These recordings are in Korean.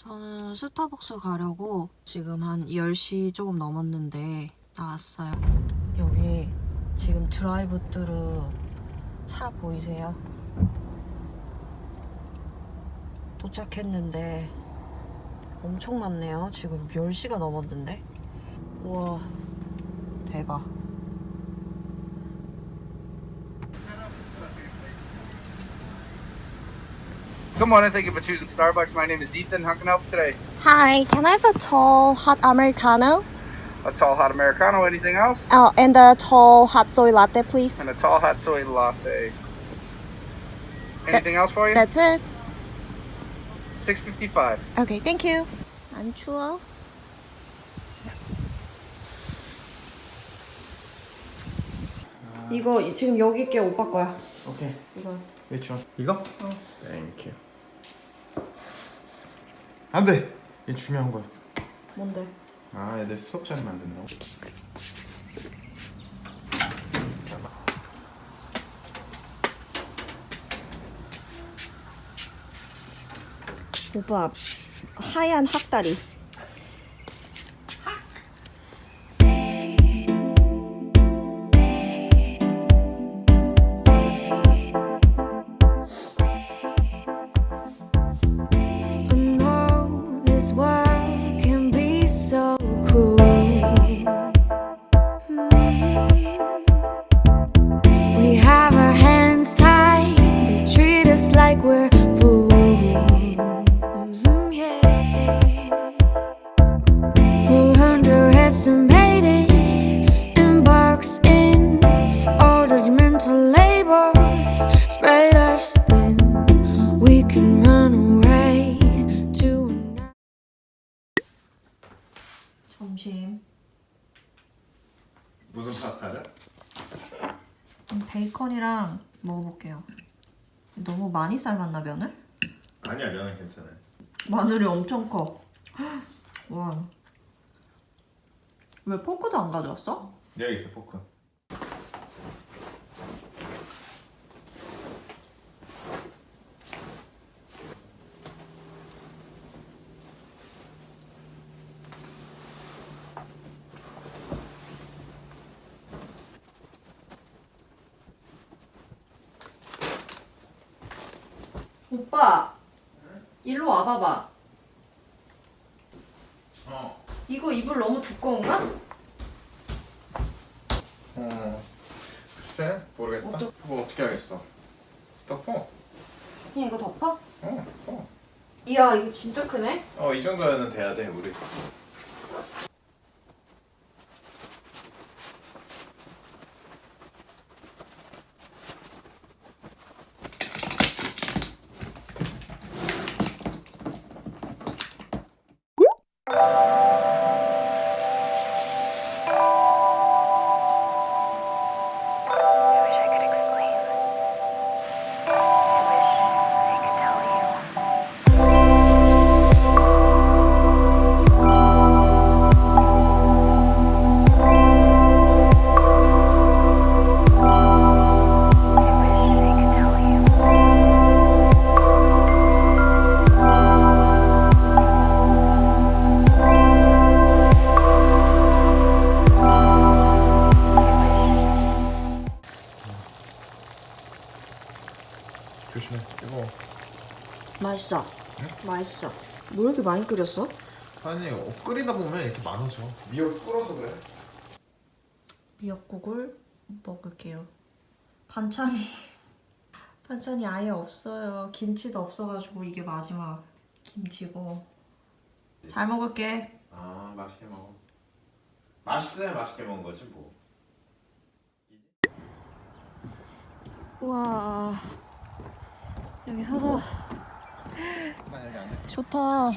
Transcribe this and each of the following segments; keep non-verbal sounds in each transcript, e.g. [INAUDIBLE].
저는 스타벅스 가려고 지금 한 10시 조금 넘었는데 나왔어요. 여기 지금 드라이브-트루 차 보이세요? 도착했는데 엄청 많네요. 지금 10시가 넘었는데. 우와, 대박. Good morning. Thank you for choosing Starbucks. My name is Ethan. How can I help you today? Hi, can I have a tall hot americano? A tall hot Americano. Anything else? Oh, and a tall hot soy latte, please. And a tall hot soy latte. Anything else for you? That's it. 655. Okay, thank you. 안 추워? 이거 지금 여기 게 오빠 거야. 오케이. 이거. Which one? 이거? 어. Thank you. 안 돼. 이게 중요한 거야. 뭔데? 아, 애들 수업 자리 만든다고. 오빠 하얀 학다리. we're fools. Yeah. We're underestimated and boxed in. All judgmental labels spread us thin. We can run away to another. 점심. 무슨 파스타죠? 음, 베이컨이랑 먹어볼게요. 너무 많이 삶았나 면을? 아니야, 면은 괜찮아요. 마늘이 엄청 커. 와. 왜 포크도 안 가져왔어? 여기 있어, 포크. 오빠, 일로 와봐봐. 어. 이거 이불 너무 두꺼운가? 어. 글쎄, 모르겠다. 어떡- 뭐 어떻게 하겠어? 덮어. 그냥 이거 덮어? 어, 덮어. 이야, 이거 진짜 크네. 어, 이 정도는 돼야 돼, 우리. 맛있어. 맛있어. 뭐 이렇게 많이 끓였어? 아니, 어, 끓이다 보면 이렇게 많아져. 미역 끓어서 그래. 미역국을 먹을게요. 반찬이 [LAUGHS] 반찬이 아예 없어요. 김치도 없어가지고 이게 마지막 김치고. 잘 먹을게. 아, 맛있게 먹어. 맛있어야 맛있게 먹은 거지, 뭐. 우와 여기 서서. 좋다.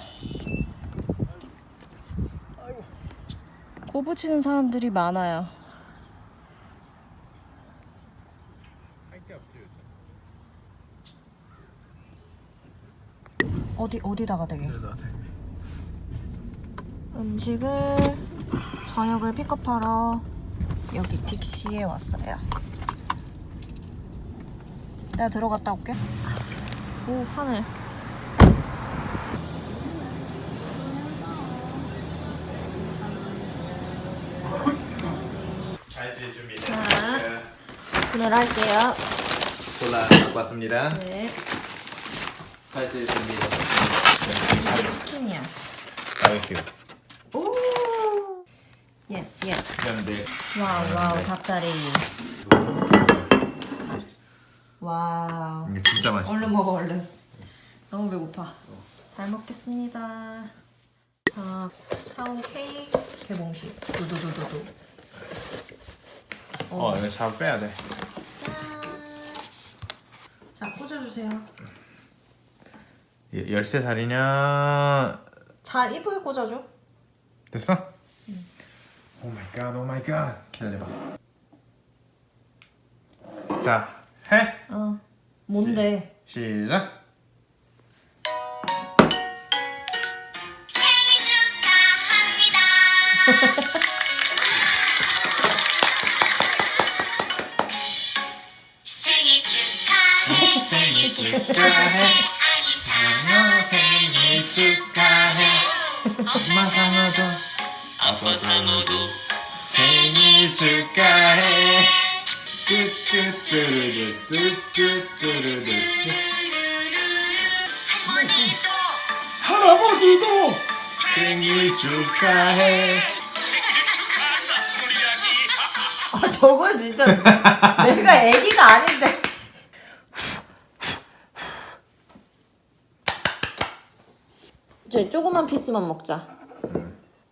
고부 치는 사람들이 많아요. 어디 어디다가 되게? 음식을 저녁을 픽업하러 여기 딕시에 왔어요. 내가 들어갔다 올게. 오 하늘. 살찌 준비. 자. 오늘 할게요. 콜라 갖고 왔습니다. 네. 살찌 준비. 이게 치킨이야. 바베큐. 오. 예스 예스. 현대. 와우 와우 닭다리. 와우. 이게 진짜 맛있어. 얼른 먹어 얼른. 너무 배고파. 잘 먹겠습니다. 자 사온 케이크 개봉식. 두두두두두. 어 이거 잘 빼야 돼. 짠. 자 꽂아주세요. 13살이냐? 잘 이쁘게 꽂아줘. 됐어? 오 마이 갓, 오 마이 갓. 기다려봐. 자, 해. 어. 뭔데? 시작. 생일 [LAUGHS] 생일 축하해 아기 상어 생일 축하해 엄마 상어도 아빠 상어도 생일 축하해. 할아버지도 생일 축하해. 아 저건 진짜 내가 애기가 아닌데. 저희 조그만 피스만 먹자.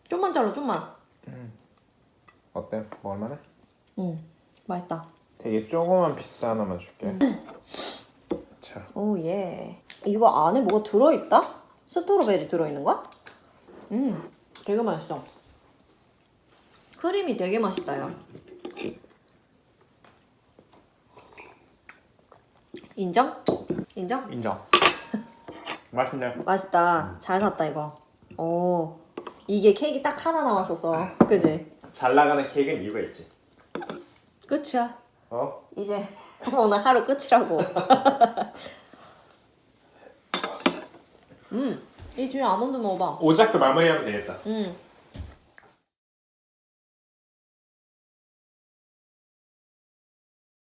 좀만 잘라 좀만. 어때? 먹을만해? 응 맛있다. 되게 조그만 피스 하나만 줄게. [LAUGHS] 자, 오 예. 이거 안에 뭐가 들어있다? 스트로베리 들어있는 거야? 음 되게 맛있어. 크림이 되게 맛있다 야. 인정? 인정? 인정. 맛있네. 맛있다. 잘 샀다 이거. 오 이게 케이크 딱 하나 남았었어. 그지? 잘 나가는 케이크는 이유가 있지. 끝이야. 어? 이제 [LAUGHS] 오늘 하루 끝이라고. [LAUGHS] 음, 이 뒤에 아몬드 먹어봐. 오작도 마무리하면 되겠다. 음,